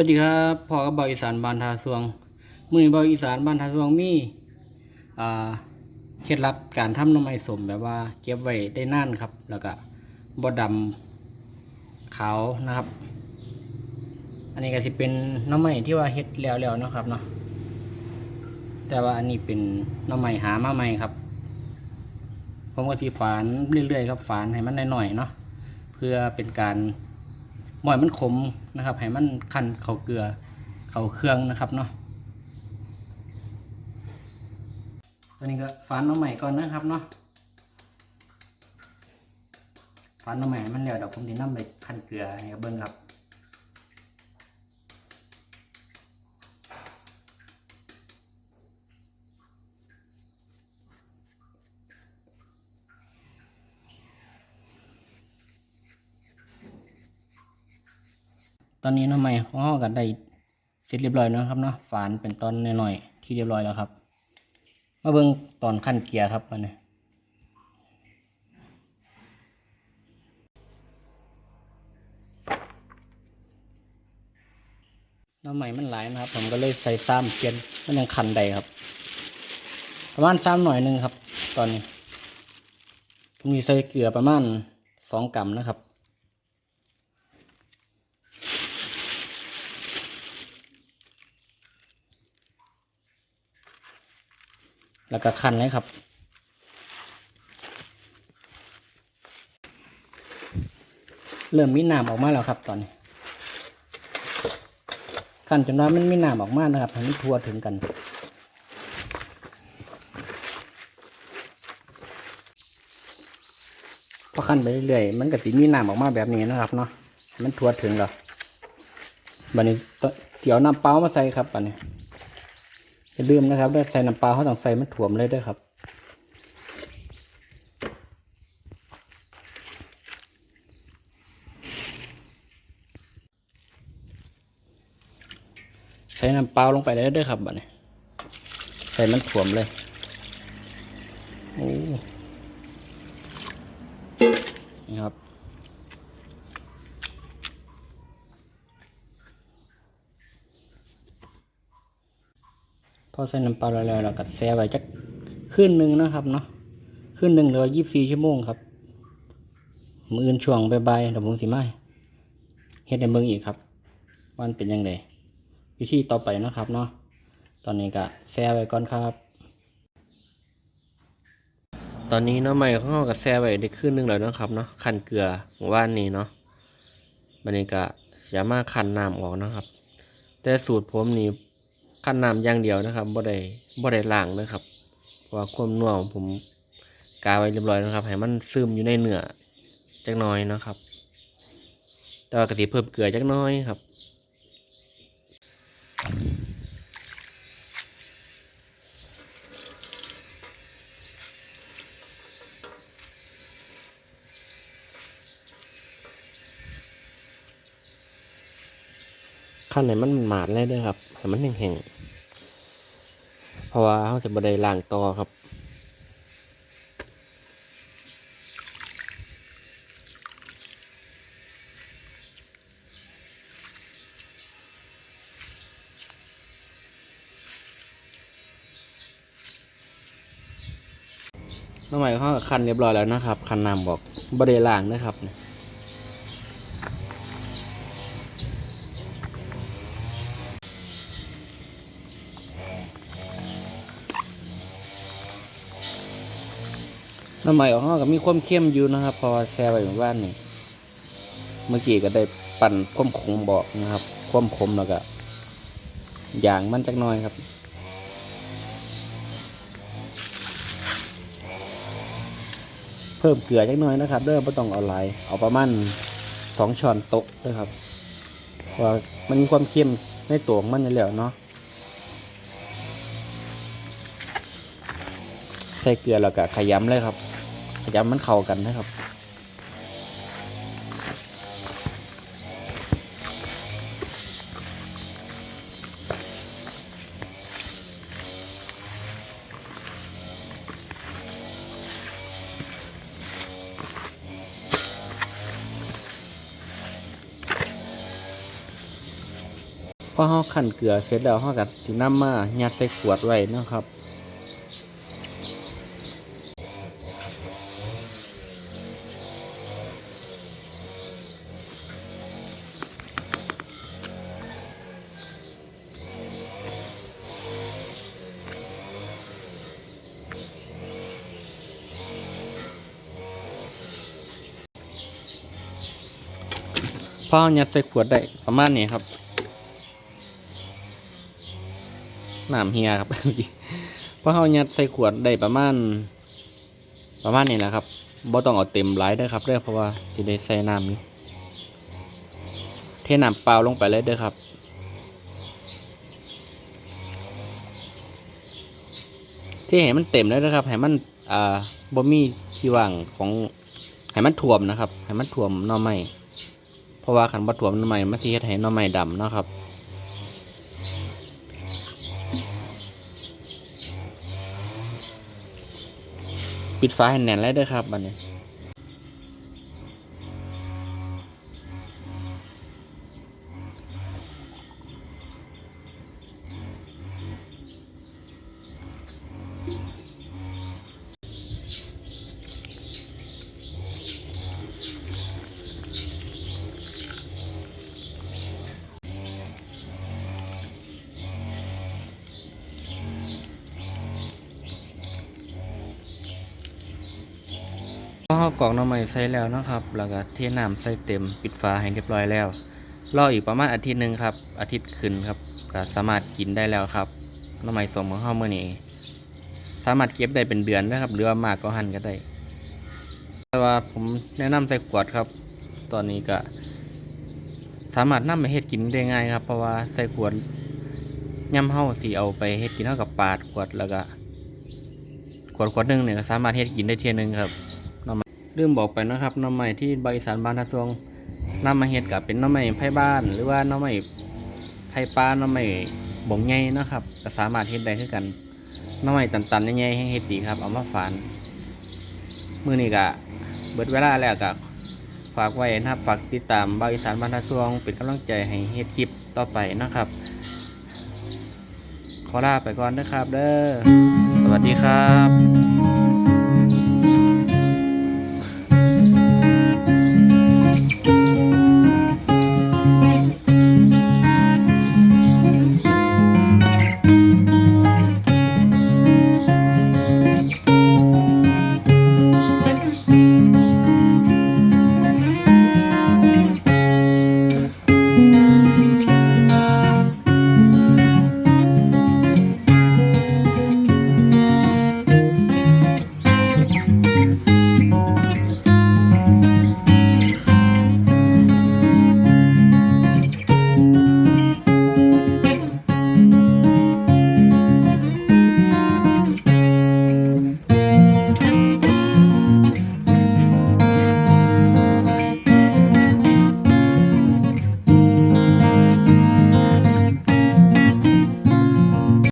วัสดีครับพ่อกับเบาอีสานบ้านทาสวง มือนี้เบาอีสานบ้านทาสวงมีเคล็ดลับการทำน้ำไม้สมแบบว่าเก็บไว้ได้นานครับ แล้วก็บ่ดำขาวนะครับ อันนี้ก็สิเป็นน้ำไม้ที่ว่าเฮ็ดแล้วๆนะครับเนาะแต่ว่าอันนี้เป็นน้ำไม้หามาใหม่ครับ ผมก็สีฝานเรื่อยๆครับฝานให้มันหน่อยๆเนาะเพื่อเป็นการ บ่อยมันขมนะครับให้มันคันเขาเกลือเขาเครื่องนะครับเนาะตอนนี้ก็ฟันน้ำใหม่ก่อนนะครับเนาะฟันน้ำใหม่มันเดี๋ยวเดี๋ยวผมจะนำไปคันเกลือให้เบิ่งครับ ตอนนี้น้ำใหม่ของเราก็ได้เสร็จเรียบร้อยแล้วนะครับเนาะฝานเป็นตอนหน่อยๆที่เรียบร้อยแล้วครับ มาเบิ่งตอนขั้นเกียร์ครับอันนี้น้ำใหม่มันหลายนะครับ ผมก็เลยใส่ซ้ำเกียร์มันยังคันใดครับ ประมาณซ้ำหน่อยหนึงครับ ตอนนี้ ผมมีใส่เกลือประมาณสองกรัมนะครับ แล้วก็คันเลยครับ เริ่มมีน้ำออกมาแล้วครับตอนนี้คันจนว่ามันมีน้ำออกมานะครับให้มันทั่วถึงกัน พอคันไปเรื่อยๆมันก็สิมีน้ำออกมาแบบนี้นะครับเนาะมันทั่วถึงแล้วบัดนี้ต้องเสียวน้ำเปล่ามาใส่ครับบัดนี้ อย่าลืมนะครับได้ใส่น้ำปลาเขาต้องใส่มันถ่วมเลยด้วยครับใส่น้ำเปล่าลงไปเลยด้วยครับบัดนี้ใส่มันถ่วมเลย อใส่น้ำปลาแล้วเราก็แช่ไว้จักคืนหนึ่งนะครับเนาะคืนหนึ่งหรือยี่สิบสี่ชั่วโมงครับมืออื่นช่วงบ่ายๆเดี๋ยวผมสิมาเฮ็ดในเมืองอีกครับวามันเป็นยังไงวิธีต่อไปนะครับเนาะตอนนี้ก็แช่ไว้ก่อนครับ ตอนนี้เนาะใหม่ของเราก็แช่ไว้ได้คืนหนึ่งแล้วนะครับเนาะคั้นเกลือเมื่อว่านนี้เนาะบันนี้ก็สามารถคั้นน้ำออกนะครับ แต่สูตรผมนี่ ขั้นน้ำอย่างเดียวนะครับบ่ได้บ่ได้ล้างนะครับเพราะว่าความนัวของผมกาไว้เรียบร้อยนะครับ ให้มันซึมอยู่ในเนื้อจักน้อยนะครับ แต่ว่ากะทิเพิ่มเกลือจักน้อยครับ ขั้นไหนมันหมาดเลยด้วยครับให้มันแห้งๆเพราะว่าเขาจะบไดล้างต่อครับน้องใหม่เขาคันเรียบร้อยแล้วนะครับ คันน้ำบอกบไดล้างนะครับ น้ำใหม่ของเขาก็มีความเข้มอยู่นะครับ พอแช่ไว้อยู่บ้านนี่เมื่อกี้ก็ได้ปั่นความขมบอกนะครับ ความขมแล้วก็อย่างมันจักน้อยครับเพิ่มเกลือจักน้อยนะครับเริ่มไม่ต้องเอาหลายเอาประมาณสองช้อนโต๊ะนะครับเพราะว่ามันมีความเข้มในตัวของมันอยู่แล้วเนาะใส่เกลือแล้วก็ขยำเลยครับ ยามมันเข้ากันนะครับพอเฮาขั้นเกลือเสร็จแล้วเฮาก็สิน้ำมาหยัดใส่ขวดไว้นะครับ พอเอายัดใส่ขวดได้ประมาณนี้ครับน้ำเฮียครับพอเอายัดใส่ขวดได้ประมาณ ประมาณนี้แหละครับบ่ต้องเอาเต็มหลายเด้ครับเด้อเพราะว่าสิได้ใส่น้ำอยู่เทน้ำเปล่าลงไปเลยเด้อครับที่ให้มันเต็มเลยนะครับให้มันอ่าบ่มีที่ว่างของให้มันท่วมนะครับให้มันท่วมน่อไม้ ราะว่าขันบัตรวมหน่อไม้มาสิเฮ็ดให้หน่อไม้ดำนะครับปิดฝาให้แน่นเลยด้วยครับบันนี้ พอเรากรอกหน้ำใหม่ใส่แล้วนะครับ แล้วก็เทน้ำใส่เต็มปิดฝาให้เรียบร้อยแล้ว รออีกประมาณอาทิตย์หนึ่งครับ อาทิตย์ขึ้นครับก็สามารถกินได้แล้วครับน้ำใหม่สมของข้าวเมื่อนี้สามารถเก็บได้เป็นเดือนนะครับ หรือว่ามากก็หั่นก็ได้ แต่ว่าผมแนะนำใส่ขวดครับ ตอนนี้ก็ สามารถนำไปเฮ็ดกินได้ง่ายครับ เพราะว่าใส่ขวดย่ำเฮาสีเอาไปเฮ็ดกินเท่ากับปาดขวดแล้วก็ขวดขวดหนึ่งเนี่ยก็สามารถเฮ็ดกินได้เทียหนึงครับ ลืมบอกไปนะครับน้ำใหม่ที่บริษัทบานทัศวงนำมาเฮ็ดกับเป็นน้ำใหม่ไผ่บ้าน หรือว่าน้ำใหม่ไผ่ปลาน้ำใหม่บ่งใหญ่เนาะครับก็สามารถเฮ็ดได้คือกันน้ำใหม่ตันๆใหญ่ๆให้เฮ็ดดีครับเอามาฝานมื้อนี้ก็เบิดเวลาแล้วก็ฝากไว้นะครับฝากติดตามบริษัทบานทัศวงเป็นกำลังใจให้เฮ็ดคลิปต่อไปนะครับขอลาไปก่อนนะครับเด้อ สวัสดีครับ